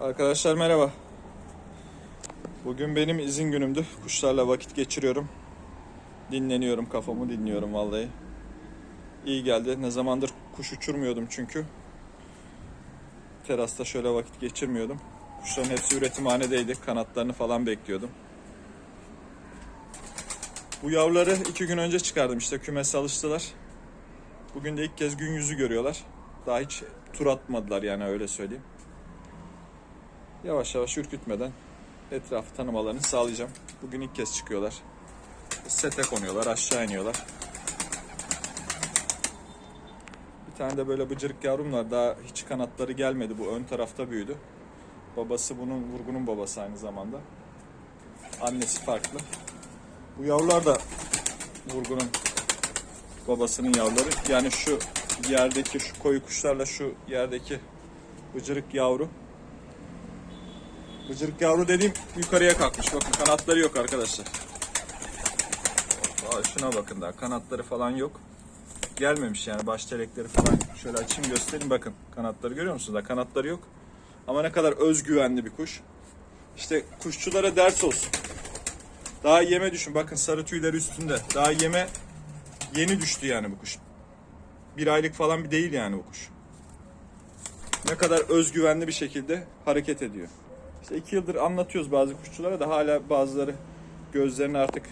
Arkadaşlar merhaba. Bugün benim izin günümdü. Kuşlarla vakit geçiriyorum. Dinleniyorum, kafamı dinliyorum vallahi. İyi geldi. Ne zamandır kuş uçurmuyordum çünkü. Terasta şöyle vakit geçirmiyordum. Kuşların hepsi üretimhanedeydi. Kanatlarını falan bekliyordum. Bu yavruları iki gün önce çıkardım işte kümese alıştılar. Bugün de ilk kez gün yüzü görüyorlar. Daha hiç tur atmadılar yani öyle söyleyeyim. Yavaş yavaş ürkütmeden etrafı tanımalarını sağlayacağım. Bugün ilk kez çıkıyorlar. Sete konuyorlar, aşağı iniyorlar. Bir tane de böyle bıcırık yavrum var. Daha hiç kanatları gelmedi. Bu ön tarafta büyüdü. Babası bunun, vurgunun babası aynı zamanda. Annesi farklı. Bu yavrular da vurgunun babasının yavruları. Yani şu yerdeki şu koyu kuşlarla şu yerdeki bıcırık yavru. Bıcırık yavru dediğim yukarıya kalkmış. Bakın kanatları yok arkadaşlar. Aa, şuna bakın daha kanatları falan yok. Gelmemiş yani baş telekleri falan. Şöyle açayım göstereyim bakın. Kanatları görüyor musunuz? Daha kanatları yok. Ama ne kadar özgüvenli bir kuş. İşte kuşçulara ders olsun. Daha yeme düşün. Bakın sarı tüyleri üstünde. Daha yeme yeni düştü yani bu kuş. Bir aylık falan bir değil yani bu kuş. Ne kadar özgüvenli bir şekilde hareket ediyor. İşte iki yıldır anlatıyoruz bazı kuşçulara da hala bazıları gözlerine artık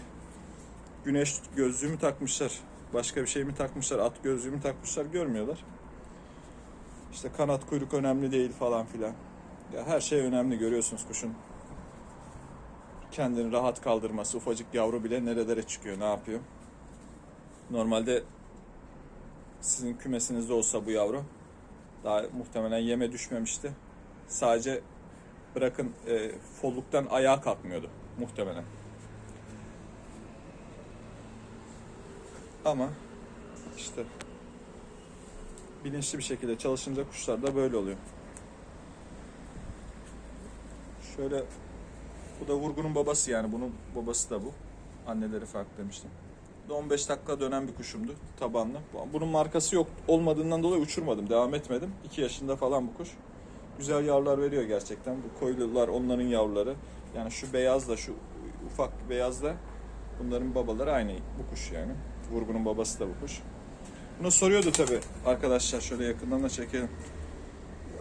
güneş gözlüğü mü takmışlar, başka bir şey mi takmışlar, at gözlüğü mü takmışlar görmüyorlar. İşte kanat kuyruk önemli değil falan filan. Ya her şey önemli görüyorsunuz kuşun. Kendini rahat kaldırması, ufacık yavru bile nerelere çıkıyor, ne yapıyor. Normalde sizin kümesinizde olsa bu yavru daha muhtemelen yeme düşmemişti. Sadece bırakın e, folluktan ayağa kalkmıyordu muhtemelen. Ama işte bilinçli bir şekilde çalışınca kuşlar da böyle oluyor. Şöyle bu da vurgunun babası yani bunun babası da bu. Anneleri farklı demiştim. Bu da 15 dakika dönen bir kuşumdu tabanlı. Bunun markası yok olmadığından dolayı uçurmadım, devam etmedim. 2 yaşında falan bu kuş. Güzel yavrular veriyor gerçekten. Bu koyulular onların yavruları. Yani şu beyazla şu ufak beyazla bunların babaları aynı bu kuş yani. Vurgunun babası da bu kuş. Bunu soruyordu tabi arkadaşlar şöyle yakından da çekelim.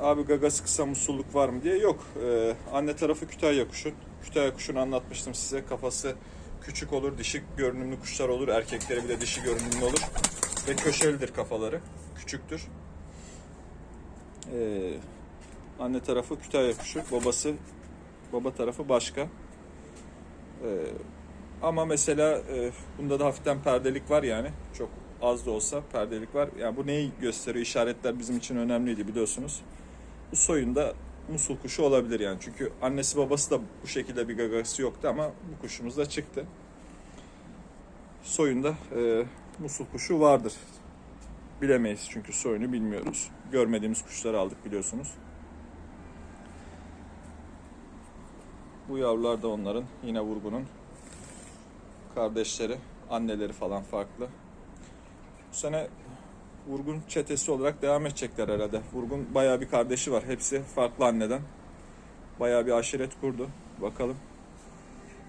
Abi gagası kısa musulluk var mı diye. Yok. Ee, anne tarafı Kütahya kuşun. Kütahya kuşunu anlatmıştım size. Kafası küçük olur, dişi görünümlü kuşlar olur. Erkekleri bile dişi görünümlü olur. Ve köşelidir kafaları. Küçüktür. Ee, anne tarafı Kütahya kuşu. Babası baba tarafı başka. Ee, ama mesela e, bunda da hafiften perdelik var yani. Çok az da olsa perdelik var. Yani bu neyi gösteriyor? İşaretler bizim için önemliydi biliyorsunuz. Bu soyunda musul kuşu olabilir yani. Çünkü annesi babası da bu şekilde bir gagası yoktu ama bu kuşumuz da çıktı. Soyunda e, musul kuşu vardır. Bilemeyiz çünkü soyunu bilmiyoruz. Görmediğimiz kuşları aldık biliyorsunuz. Bu yavrular da onların yine vurgunun kardeşleri, anneleri falan farklı. Bu sene Vurgun çetesi olarak devam edecekler herhalde. Vurgun bayağı bir kardeşi var. Hepsi farklı anneden. Bayağı bir aşiret kurdu. Bakalım.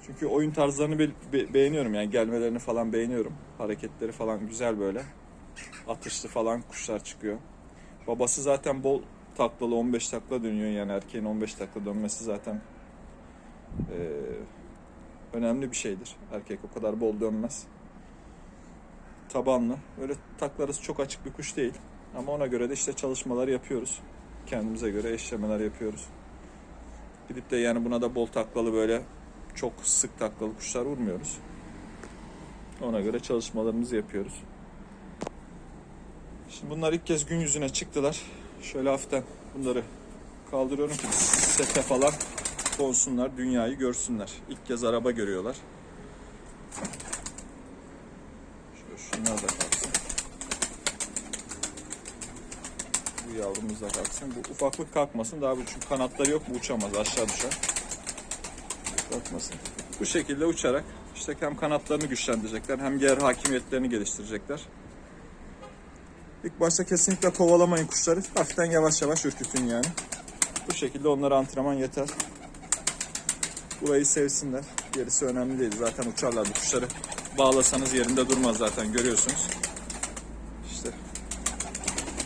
Çünkü oyun tarzlarını be- be- beğeniyorum yani gelmelerini falan beğeniyorum. Hareketleri falan güzel böyle. Atışlı falan kuşlar çıkıyor. Babası zaten bol taklalı 15 takla dönüyor yani erkeğin 15 takla dönmesi zaten eee, önemli bir şeydir. Erkek o kadar bol dönmez tabanlı. Öyle taklarız çok açık bir kuş değil. Ama ona göre de işte çalışmalar yapıyoruz. Kendimize göre eşlemeler yapıyoruz. Gidip de yani buna da bol taklalı böyle çok sık taklalı kuşlar vurmuyoruz. Ona göre çalışmalarımızı yapıyoruz. Şimdi bunlar ilk kez gün yüzüne çıktılar. Şöyle hafiften bunları kaldırıyorum ki sete falan konsunlar, dünyayı görsünler. İlk kez araba görüyorlar. Şöyle şunlar da kalksın. Bu yavrumuz da kalksın. Bu ufaklık kalkmasın. Daha bu çünkü kanatları yok. Bu uçamaz. Aşağı düşer. Kalkmasın. Bu şekilde uçarak işte hem kanatlarını güçlendirecekler hem yer hakimiyetlerini geliştirecekler. İlk başta kesinlikle kovalamayın kuşları. Hafiften yavaş yavaş ürkütün yani. Bu şekilde onlara antrenman yeter. Burayı sevsinler. Gerisi önemli değil. Zaten uçarlar bu kuşları. Bağlasanız yerinde durmaz zaten görüyorsunuz. İşte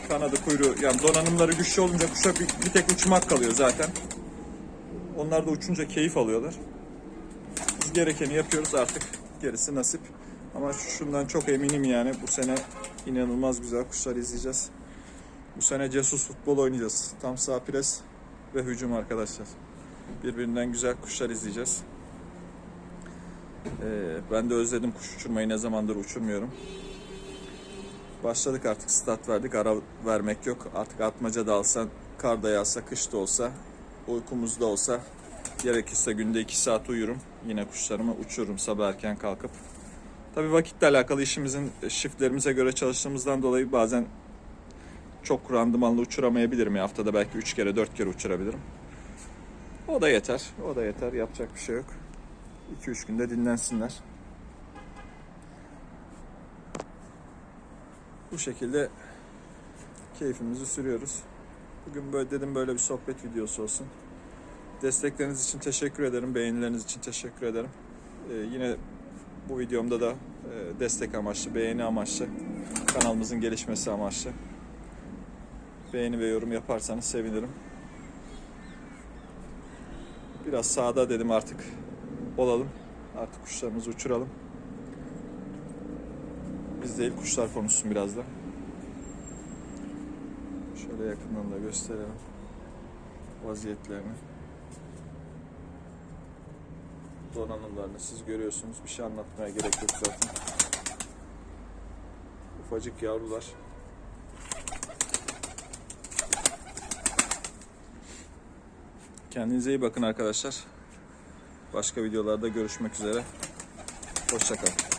kanadı kuyruğu yani donanımları güçlü olunca kuşa bir, bir tek uçmak kalıyor zaten. Onlar da uçunca keyif alıyorlar. Biz gerekeni yapıyoruz artık. Gerisi nasip. Ama şundan çok eminim yani bu sene inanılmaz güzel kuşlar izleyeceğiz. Bu sene cesus futbol oynayacağız. Tam sağ pres ve hücum arkadaşlar. Birbirinden güzel kuşlar izleyeceğiz. Ee, ben de özledim kuş uçurmayı ne zamandır uçurmuyorum. Başladık artık stat verdik ara vermek yok. Artık atmaca da alsan kar da yağsa kış da olsa uykumuz da olsa gerekirse günde 2 saat uyurum. Yine kuşlarımı uçururum sabah erken kalkıp. Tabii vakitle alakalı işimizin shiftlerimize göre çalıştığımızdan dolayı bazen çok randımanlı uçuramayabilirim. ya. Haftada belki 3 kere 4 kere uçurabilirim. O da yeter. O da yeter. Yapacak bir şey yok. 2-3 günde dinlensinler. Bu şekilde keyfimizi sürüyoruz. Bugün böyle dedim böyle bir sohbet videosu olsun. Destekleriniz için teşekkür ederim. Beğenileriniz için teşekkür ederim. Ee, yine bu videomda da e, destek amaçlı, beğeni amaçlı, kanalımızın gelişmesi amaçlı beğeni ve yorum yaparsanız sevinirim. Biraz sağda dedim artık olalım. Artık kuşlarımızı uçuralım. Biz değil kuşlar konuşsun biraz da. Şöyle yakından da gösterelim vaziyetlerini. Donanımlarını siz görüyorsunuz. Bir şey anlatmaya gerek yok zaten. Ufacık yavrular. Kendinize iyi bakın arkadaşlar. Başka videolarda görüşmek üzere. Hoşçakalın.